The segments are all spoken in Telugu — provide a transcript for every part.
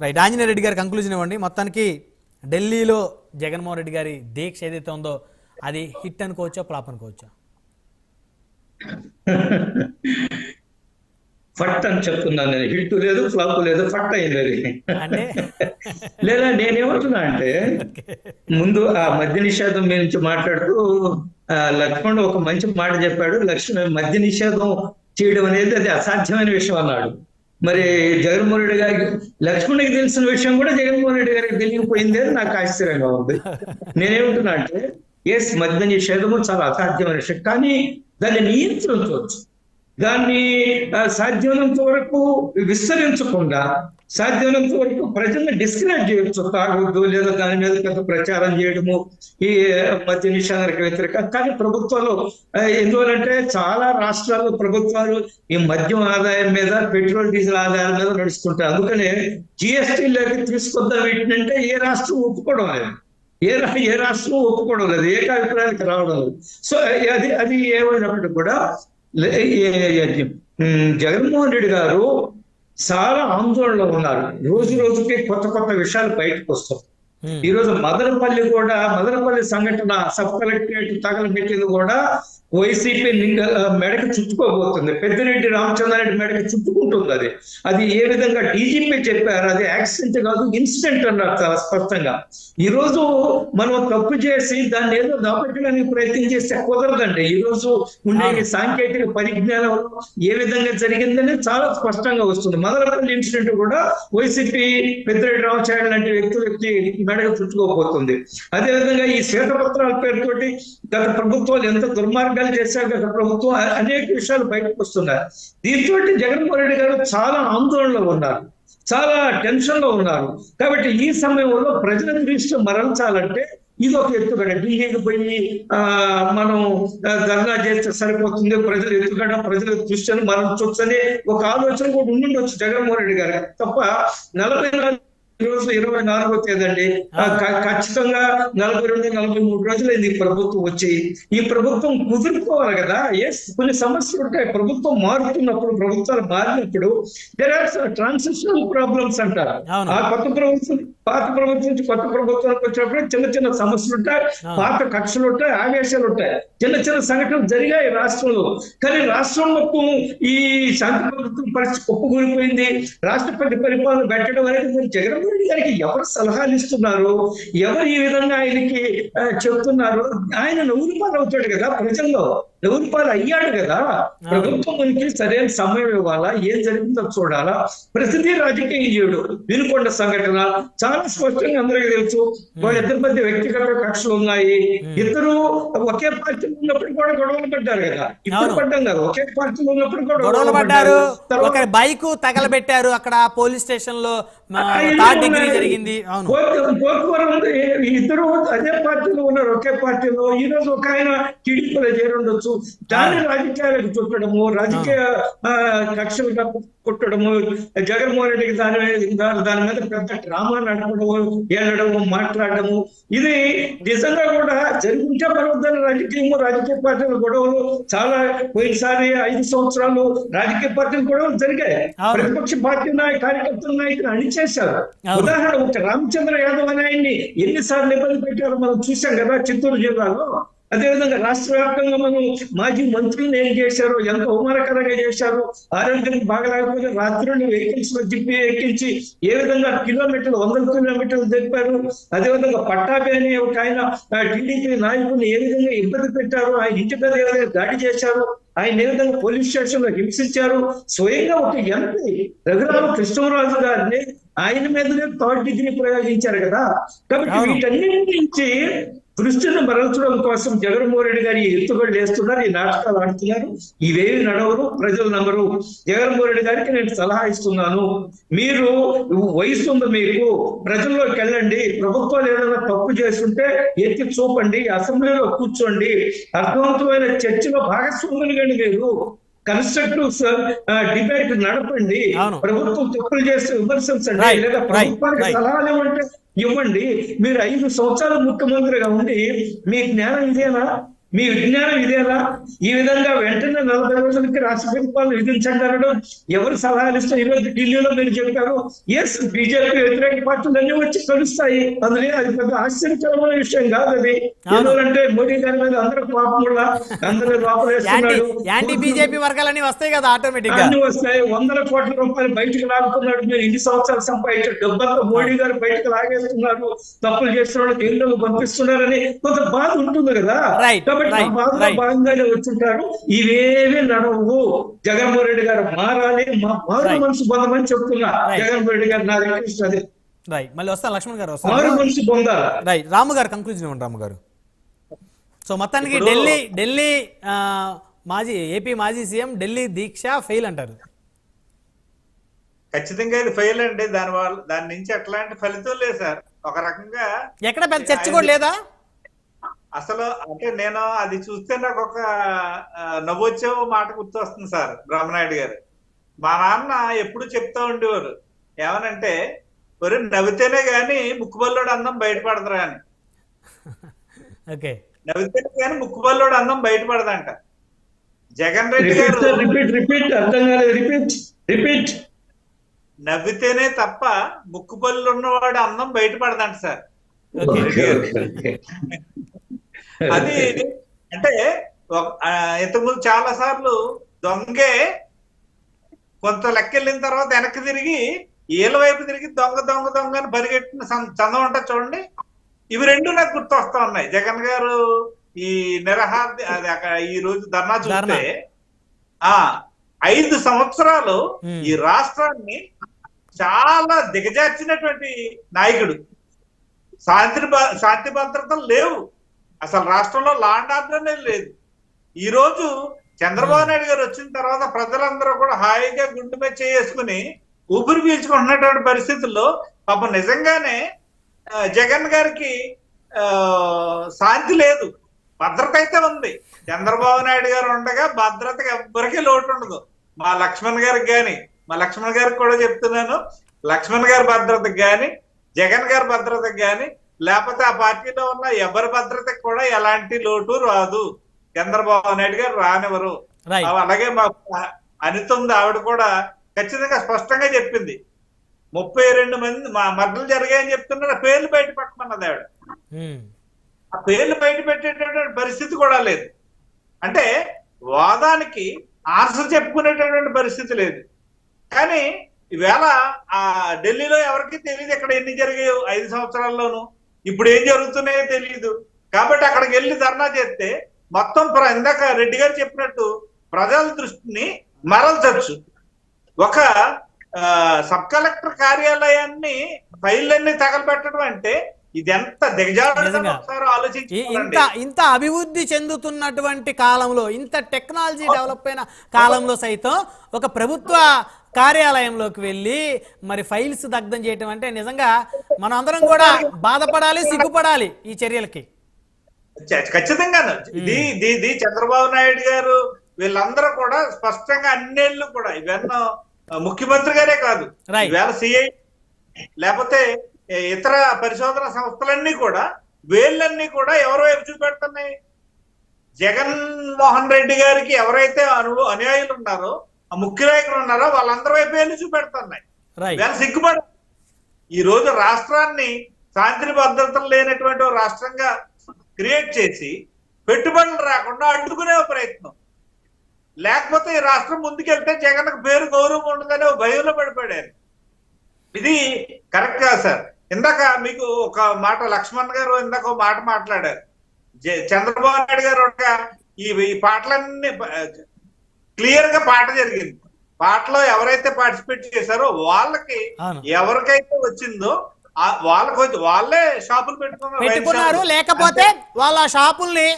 రైట్ ఆంజనేయ రెడ్డి గారి కంక్లూజన్ ఇవ్వండి. మొత్తానికి ఢిల్లీలో జగన్మోహన్ రెడ్డి గారి దీక్ష ఏదైతే ఉందో అది హిట్ అనుకోవచ్చా ఫ్లాప్ అనుకోవచ్చా? ఫట్ అని చెప్తున్నాను నేను. హిట్ లేదు ఫ్లాప్ లేదు ఫట్ అయింది అది. లేదా నేనేమంటున్నా అంటే ముందు ఆ మద్య నిషేధం మీద నుంచి మాట్లాడుతూ ఆ, లక్ష్మణుడు ఒక మంచి మాట చెప్పాడు. లక్ష్మణ్ మద్య నిషేధం చేయడం అనేది అది అసాధ్యమైన విషయం అన్నాడు. మరి జగన్మోహన్ రెడ్డి గారికి లక్ష్మణుడికి తెలిసిన విషయం కూడా జగన్మోహన్ రెడ్డి గారికి తెలియకపోయింది అని నాకు ఆశ్చర్యంగా ఉంది. నేనేమంటున్నా అంటే ఎస్ మద్య నిషేధము చాలా అసాధ్యమైన విషయం కానీ దాన్ని నియంత్రించవచ్చు. దాన్ని సాధ్యమైనంత వరకు విస్తరించకుండా సాధ్యమైనంత వరకు ప్రజల్ని డిస్కరేజ్ చేయొచ్చు. తాగొద్దు లేదా దాని మీద పెద్ద ప్రచారం చేయడము ఈ మద్య నిషేధానికి వ్యతిరేక. కానీ ప్రభుత్వాలు ఆ, ఎందువలంటే చాలా రాష్ట్రాల్లో ప్రభుత్వాలు ఈ మద్యం ఆదాయం మీద పెట్రోల్ డీజిల్ ఆదాయం మీద నడుస్తుంటాయి. అందుకనే జిఎస్టీ లేక తీసుకొద్దాం వీటిని అంటే ఏ రాష్ట్రం ఒప్పుకోవడం లేదు. ఏ ఏ రాష్ట్రం ఒప్పుకోవడం లేదు. ఏకాభిప్రాయానికి రావడం లేదు. సో అది అది ఏమైనప్పటికీ కూడా లే- ఏ- జగన్మోహన్ రెడ్డి గారు చాలా ఆందోళనలో ఉన్నారు రోజు రోజుకి కొత్త కొత్త విషయాలు బయటకు వస్తాయి Hmm. ఈ రోజు మదనపల్లి కూడా మదనపల్లి సంఘటన సబ్ కలెక్టరేట్ తగలబెట్టింది కూడా వైసీపీ నింగ- ఆ, మెడకు చుట్టుకోబోతుంది. పెద్దిరెడ్డి రామచంద్రారెడ్డి మెడకు చుట్టుకుంటుంది అది. అది ఏ విధంగా డీజీపీ చెప్పారు? అది యాక్సిడెంట్ కాదు ఇన్సిడెంట్ అన్నారు చాలా స్పష్టంగా. ఈ రోజు మనం తప్పు చేసి దాన్ని ఏదో దాపెట్టడానికి ప్రయత్నం చేస్తే కుదరదండి. ఈ రోజు ఉండే సాంకేతిక పరిజ్ఞానం ఏ విధంగా జరిగిందని చాలా స్పష్టంగా వస్తుంది. మదనపల్లి ఇన్సిడెంట్ కూడా వైసీపీ పెద్దిరెడ్డి రామచంద్ర లాంటి వ్యక్తులకి మెడకు చుట్టుకోబోతుంది. అదే విధంగా ఈ శ్వేతపత్రాల పేరుతోటి గత ప్రభుత్వాలు ఎంత దుర్మార్గాలు చేశారు గత ప్రభుత్వం అనేక విషయాలు బయటకు వస్తున్నాయి. దీంతో జగన్మోహన్ రెడ్డి గారు చాలా ఆందోళనలో ఉన్నారు చాలా టెన్షన్లో ఉన్నారు. కాబట్టి ఈ సమయంలో ప్రజల దృష్టి మరల్చాలంటే ఇది ఒక ఎత్తుగడ ఢిల్లీకి పోయి ఆ మనం ధర్నా చేస్తే సరిపోతుంది ప్రజలు ఎత్తుగడ ప్రజల దృష్టిని మరల్చొచ్చని ఒక ఆలోచన కూడా ఉండుండొచ్చు జగన్మోహన్ రెడ్డి గారు తప్ప నలభై నాలుగు ఈ రోజు ఇరవై నాలుగో తేదండి ఖచ్చితంగా నలభై రెండు నలభై మూడు రోజులైంది ఈ ప్రభుత్వం వచ్చి. ఈ ప్రభుత్వం కుదురుకోవాలి కదా. ఎస్ కొన్ని సమస్యలు ఉంటాయి. ప్రభుత్వం మారుతున్నప్పుడు ప్రభుత్వాలు మారినప్పుడు దేర్ ఆర్ ట్రాన్సిషనల్ ప్రాబ్లమ్స్ అంటారు. ఆ కొత్త ప్రభుత్వం పాత ప్రభుత్వం నుంచి కొత్త ప్రభుత్వానికి వచ్చినప్పుడు చిన్న చిన్న సమస్యలు ఉంటాయి. పాత కక్షలు ఉంటాయి ఆవేశాలు ఉంటాయి. చిన్న చిన్న సంఘటనలు జరిగాయి రాష్ట్రంలో. కానీ రాష్ట్రం మొత్తం ఈ శాంతి ప్రభుత్వం పరిస్థితి కుప్పకూలిపోయింది. రాష్ట్రపతి పరిపాలన పెట్టడం అనేది మరి జగన్మోహన్ రెడ్డి గారికి ఎవరు సలహాలు ఇస్తున్నారు? ఎవరు ఈ విధంగా ఆయనకి చెప్తున్నారు? ఆయన నవ్వులు పాలు అవుతాడు కదా ప్రజల్లో. పాలు అయ్యాడు కదా. ప్రభుత్వం మనకి సరైన సమయం ఇవ్వాలా? ఏం జరిగిందో చూడాలా? ప్రతిదీ రాజకీయుడు వినుకొండ సంఘటన చాలా స్పష్టంగా అందరికీ తెలుసు. వాళ్ళిద్దరి మధ్య వ్యక్తిగత కక్షలు ఉన్నాయి. ఇద్దరు ఒకే పార్టీలో ఉన్నప్పుడు కూడా గొడవలు పడ్డారు కదా. ఇప్పుడు. పడ్డాం కదా. ఒకే పార్టీలో ఉన్నప్పుడు కూడా గొడవలు పడ్డారు. బైక్ తగలబెట్టారు అక్కడ పోలీస్ స్టేషన్లో థర్డ్ డిగ్రీ. జరిగింది. అవును. ఇద్దరు అదే పార్టీలో ఉన్నారు ఒకే పార్టీలో. ఈ రోజు ఒక ఆయన టీడీపీలో చేరుండొచ్చు. దాన్ని రాజకీయాలకు చుట్టడము రాజకీయ కక్షలుగా కొట్టడము జగన్మోహన్ రెడ్డికి దాని మీద దాని మీద పెద్ద డ్రామా నడపడము వెళ్ళడము మాట్లాడడము. ఇది నిజంగా కూడా జరుగుంటే పర్వద్దని రాజకీయము రాజకీయ పార్టీల గొడవలు చాలా పోయినసారి ఐదు సంవత్సరాలు రాజకీయ పార్టీల గొడవలు జరిగాయి. ప్రతిపక్ష పార్టీ నాయకు కార్యకర్తల నాయకులు అణిచేశారు అవును. ఉదాహరణ ఒక రామచంద్ర యాదవ్ అనే ఆయన్ని ఎన్నిసార్లు ఇబ్బంది పెట్టారో మనం చూసాం కదా చిత్తూరు జిల్లాలో. అదేవిధంగా రాష్ట్ర వ్యాప్తంగా మనం మాజీ మంత్రులను ఏం చేశారు ఎంత అవమానకరంగా చేశారు ఆరోగ్యం బాగలేకపోతే రాత్రులు వెహికల్స్లో జిప్పి ఎక్కించి ఏ విధంగా కిలోమీటర్లు వందల కిలోమీటర్లు తెలిపారు అదేవిధంగా పట్టాభి అనే ఒక ఆయన టీడీపీ నాయకుడిని ఏ విధంగా ఇబ్బంది పెట్టారు ఆయన ఇంటి మీద ఏ విధంగా దాడి చేశారు ఆయన ఏ విధంగా పోలీస్ స్టేషన్లో హింసించారు. స్వయంగా ఒక ఎంపీ రఘురామ కృష్ణరాజు గారిని ఆయన మీదనే థర్డ్ డిగ్రీ ప్రయోగించారు కదా. కాబట్టి. వీటన్నిటి నుంచి దృష్టిని మరల్చడం కోసం జగన్మోహన్ రెడ్డి గారు ఈ ఎత్తుగడలు వేస్తున్నారు ఈ నాటకాలు ఆడుతున్నారు. ఇవేవి నడవరు ప్రజలు నమ్మరు. జగన్మోహన్ రెడ్డి గారికి నేను సలహా ఇస్తున్నాను. మీరు వయసు ఉంది మీకు ప్రజల్లోకి వెళ్ళండి. ప్రభుత్వాలు ఏదైనా తప్పు చేస్తుంటే ఎత్తి చూపండి అసెంబ్లీలో కూర్చోండి. అర్థవంతమైన చర్చలో భాగస్వాములు కండి మీరు. కన్స్ట్రక్టివ్ డిబేట్ నడపండి. ప్రభుత్వం తప్పులు చేస్తే విమర్శించండి లేదా ప్రభుత్వానికి. సలహాలు ఇవ్వండి ఇవ్వండి మీరు ఐదు సంవత్సరాలు ముఖ్యమంత్రిగా ఉండి మీ జ్ఞానం ఇదేనా మీ విజ్ఞానం ఇదేనా ఈ విధంగా వెంటనే నలభై రోజులకి రాష్ట్ర ప్రభుత్వాలు విధించండి అనడం ఎవరు సలహాలు ఇస్తే ఈరోజు ఢిల్లీలో మీరు చెప్పారు ఎస్ బీజేపీ వ్యతిరేక పార్టీలన్నీ వచ్చి కలుస్తాయి. అందులో అది పెద్ద ఆశ్చర్యకరమైన విషయం కాదు అది. ఎందుకంటే మోడీ గారి మీద అందరూ వల్ల అందరూ లోపలేస్తున్నాడు బీజేపీ వర్గాలన్నీ వస్తాయి కదా ఆటోమేటిక్ అన్ని వస్తాయి. వందల కోట్ల రూపాయలు బయటకు లాగుతున్నాడు మీరు ఇన్ని సంవత్సరాలు సంపాదించే డబ్బంతా మోడీ గారు బయటకు లాగేస్తున్నారు. తప్పులు చేస్తున్న వాళ్ళు జైల్లోకి పంపిస్తున్నారని కొంత బాధ ఉంటుంది కదా. కాబట్టి. భాగంగానే వచ్చుంటారు. ఇవేవి నడవు. జగన్మోహన్ రెడ్డి గారు మారాలి. మా మారు. మనసు పొందమని చెప్తున్నా. జగన్మోహన్ రెడ్డి గారు నా రిక్వెస్ట్ అది. రైట్ మళ్ళీ వస్తాను లక్ష్మణ్ గారు మారు మనసు పొందాలి. రైట్ రాము గారు కంక్లూజన్ ఇవ్వండి రాము గారు. సో మొత్తానికి ఢిల్లీ ఢిల్లీ ఆ, మాజీ ఏపీ మాజీ సీఎం ఢిల్లీ దీక్ష ఫెయిల్ అంటారు. ఖచ్చితంగా ఇది ఫెయిల్ అండి. దాని వల్ల దాని నుంచి ఎట్లాంటి ఫలితం లేదు సార్. ఒక రకంగా ఎక్కడ పెద్ద చర్చ కూడా లేదా? అసలు అంటే నేను అది చూస్తే నాకు ఒక నవ్వొచ్చే మాట గుర్తొస్తుంది సార్ బ్రహ్మనాయుడు గారు. మా నాన్న ఎప్పుడు చెప్తా ఉండేవారు ఏమనంటే ఒరే నవ్వితేనే గాని ముక్కుబల్లోడు అందం బయటపడదురా అని. ఓకే. నవ్వితేనే గాని ముక్కుబల్లోడు అందం బయటపడదంట. జగన్ రెడ్డి గారు రిపీట్ రిపీట్ అర్థం కాలేదు రిపీట్ రిపీట్. నవ్వితేనే తప్ప ముక్కుపల్లు ఉన్నవాడు అందం బయటపడదంట సార్. అది అంటే ఇంతకుముందు చాలా సార్లు దొంగే కొంత లెక్కెళ్ళిన తర్వాత వెనక్కి తిరిగి ఏల వైపు తిరిగి దొంగ దొంగ దొంగ అని పరిగెట్టిన చందం ఉంటుంది చూడండి ఇవి రెండు నాకు గుర్తు వస్తా ఉన్నాయి జగన్ గారు ఈ నిరహార అది అక్కడ ఈ రోజు ధర్నా చూస్తే. ఆ ఐదు సంవత్సరాలు. ఈ రాష్ట్రాన్ని చాలా దిగజార్చినటువంటి నాయకుడు శాంతి శాంతి భద్రతలు లేవు అసలు రాష్ట్రంలో లాండ్ ఆర్డర్ అనేది లేదు. ఈ రోజు చంద్రబాబు నాయుడు గారు వచ్చిన తర్వాత ప్రజలందరూ కూడా హాయిగా గుండె మీద చేసుకుని ఊపిరి పీల్చుకుంటున్నటువంటి పరిస్థితుల్లో పాపం నిజంగానే జగన్ గారికి ఆ, శాంతి లేదు. భద్రత అయితే ఉంది. చంద్రబాబు నాయుడు గారు ఉండగా భద్రతకి ఎవ్వరికీ లోటు ఉండదు. మా లక్ష్మణ్ గారికి గాని మా లక్ష్మణ్ గారికి కూడా చెప్తున్నాను లక్ష్మణ్ గారి భద్రతకి గాని జగన్ గారి భద్రతకి గాని లేకపోతే ఆ పార్టీలో ఉన్న ఎవరి భద్రతకి కూడా ఎలాంటి లోటు రాదు. చంద్రబాబు నాయుడు గారు రానివ్వరు. అలాగే మా అనిత ఉంది ఆవిడ కూడా ఖచ్చితంగా స్పష్టంగా చెప్పింది. ముప్పై రెండు మంది మా మద్దలు జరిగాయని చెప్తున్నారు ఆ పేర్లు బయట పెట్టమన్నది ఆవిడ. ఆ పేర్లు బయట పెట్టేటటువంటి పరిస్థితి కూడా లేదు. అంటే వాదానికి ఆన్సర్ చెప్పుకునేటటువంటి పరిస్థితి లేదు. కానీ ఈవేళ ఆ ఢిల్లీలో ఎవరికి తెలియదు ఇక్కడ ఎన్ని జరిగాయో ఐదు సంవత్సరాల్లోనూ. ఇప్పుడు ఏం జరుగుతున్నాయో తెలియదు కాబట్టి అక్కడికి వెళ్ళి ధర్నా చేస్తే మొత్తం ఇందాక రెడ్డి గారు చెప్పినట్టు ప్రజల దృష్టిని మరల్చచ్చు. ఒక సబ్ కలెక్టర్ కార్యాలయాన్ని ఫైళ్ళన్నీ తగలబెట్టడం అంటే ఇది ఎంత దిగజారు నిజంగా. ఒకసారి ఈ- ఆలోచించుకోండి ఇంత ఇంత అభివృద్ధి చెందుతున్నటువంటి కాలంలో ఇంత టెక్నాలజీ డెవలప్ అయిన కాలంలో సైతం ఒక ప్రభుత్వ కార్యాలయంలోకి వెళ్ళి మరి ఫైల్స్ దగ్ధం చేయటం అంటే నిజంగా మనం అందరం కూడా బాధపడాలి సిగ్గుపడాలి ఈ చర్యలకి. ఖ- ఖచ్చితంగాను ఇది చంద్రబాబు నాయుడు గారు వీళ్ళందరూ కూడా స్పష్టంగా అన్నేళ్ళు కూడా ఇవన్నీ ముఖ్యమంత్రి గారే కాదు. ఈవేళ సిఐ లేకపోతే ఇతర పరిశోధన సంస్థలన్నీ కూడా వేళ్ళన్నీ కూడా ఎవరి వైపు చూపెడుతున్నాయి. జగన్ మోహన్ రెడ్డి గారికి ఎవరైతే అను అనుయాయులు ఉన్నారో ఆ ముఖ్య నాయకులు ఉన్నారో వాళ్ళందరి వైపు వెళ్ళి చూపెడుతున్నాయి. వీళ్ళ సిగ్గుపడ ఈ రోజు రాష్ట్రాన్ని శాంతి భద్రతలు లేనటువంటి రాష్ట్రంగా క్రియేట్ చేసి పెట్టుబడులు రాకుండా అడ్డుకునే ఓ ప్రయత్నం. లేకపోతే ఈ రాష్ట్రం ముందుకెళ్తే జగన్ పేరు గౌరవం ఉండదనే ఓ భయంలో పడిపోయారు. ఇది కరెక్ట్ కాదు సార్. ఇందాక మీకు ఒక మాట లక్ష్మణ్ గారు ఇందాక ఒక మాట మాట్లాడారు. జ- చంద్రబాబు నాయుడు గారు ఒక ఈ ఈ పాటలన్నీ క్లియర్గా పాట జరిగింది. పాటలో ఎవరైతే పార్టిసిపేట్ చేశారో వాళ్ళకి. ఎవరికైతే వచ్చిందో వాళ్ళకి వచ్చి వాళ్ళే షాపులు పెట్టుకున్నారు. లేకపోతే వాళ్ళ షాపుల్ని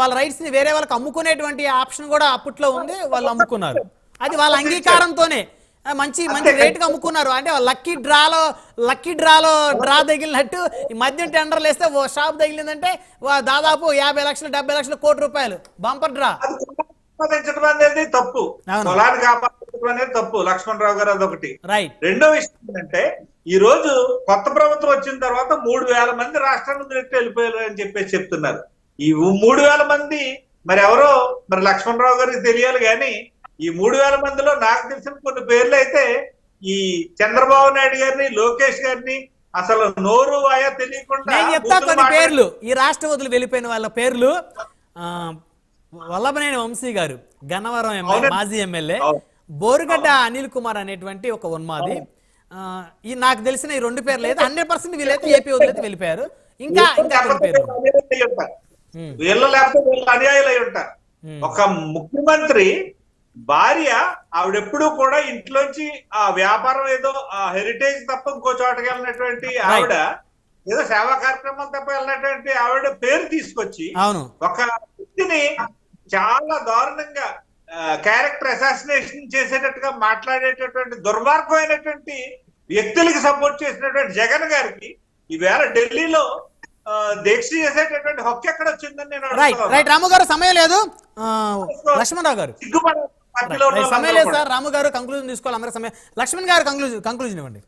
వాళ్ళ రైట్స్ని వేరే వాళ్ళకి అమ్ముకునేటువంటి ఆప్షన్ కూడా అప్పట్లో ఉంది వాళ్ళు అమ్ముకున్నారు. అది వాళ్ళ అంగీకారంతోనే. మంచి మంచి రేటుకి అమ్ముకున్నారు. అంటే లక్కీ డ్రాలో లక్కీ డ్రాలో డ్రా తగిలినట్టు ఈ మద్యం టెండర్లు వేస్తే ఓ షాప్ తగిలిందంటే దాదాపు యాభై లక్షలు డెబ్బై లక్షలు కోటి రూపాయలు. బంపర్ డ్రా తప్పు. ఆపాదించడం అనేది తప్పు. లక్ష్మణ్ రావు గారు అదొకటి. రైట్ రెండో విషయం ఏంటంటే ఈ రోజు కొత్త ప్రభుత్వం వచ్చిన తర్వాత మూడు వేల మంది రాష్ట్రం నుంచి వెళ్ళిపోయారు అని చెప్పేసి చెప్తున్నారు. ఈ మూడు వేల మంది మరి ఎవరో? మరి లక్ష్మణరావు గారికి తెలియాలి కానీ ఈ మూడు వేల మందిలో నాకు తెలిసిన కొన్ని పేర్లు అయితే ఈ చంద్రబాబు నాయుడు గారిని లోకేష్ గారిని అసలు నోరు వాయా తెలియకుండా నేను చెప్తా బూతులు కొన్ని పేర్లు. ఈ రాష్ట్ర వదిలి వెళ్ళిపోయిన వాళ్ళ పేర్లు ఆ, వల్లభనేని వంశీ గారు గన్నవరం ఎమ్మెల్యే. మాజీ ఎమ్మెల్యే. బోరుగడ్డ అనిల్ కుమార్ అనేటువంటి ఒక ఉన్మాది. ఈ నాకు తెలిసిన ఈ రెండు పేర్లు అయితే హండ్రెడ్ పర్సెంట్ వీళ్ళైతే ఏపీ వదిలేతే వెళ్ళిపోయారు. ఇంకా ఇంకా లేకపోతే వీళ్ళు అన్యాయులు లేకపోతే వీళ్ళు అయి ఉంటారు. ఒక ముఖ్యమంత్రి భార్య ఆవిడెప్పుడు కూడా ఇంట్లోంచి ఆ వ్యాపారం ఏదో ఆ హెరిటేజ్ తప్ప ఇంకో చోటకి వెళ్ళినటువంటి ఆవిడ ఏదో సేవా కార్యక్రమం తప్ప వెళ్ళినటువంటి ఆవిడ పేరు తీసుకొచ్చి ఒక వ్యక్తిని చాలా దారుణంగా క్యారెక్టర్ అసాసినేషన్ చేసేటట్టుగా మాట్లాడేటటువంటి దుర్మార్గమైనటువంటి వ్యక్తులకి సపోర్ట్ చేసినటువంటి జగన్ గారికి ఈవేళ ఢిల్లీలో దీక్ష చేసేటటువంటి హక్కు ఎక్కడ వచ్చిందని నేను రైట్ రాము గారు సమయం లేదు. లక్ష్మణరావు గారు. సమయం లేదు. సార్. రాము గారు కంక్లూజన్ తీసుకోవాలి. అందరూ సమయం లక్ష్మణ్ గారు కంక్లూజన్ కంక్లూజన్ ఇవ్వండి.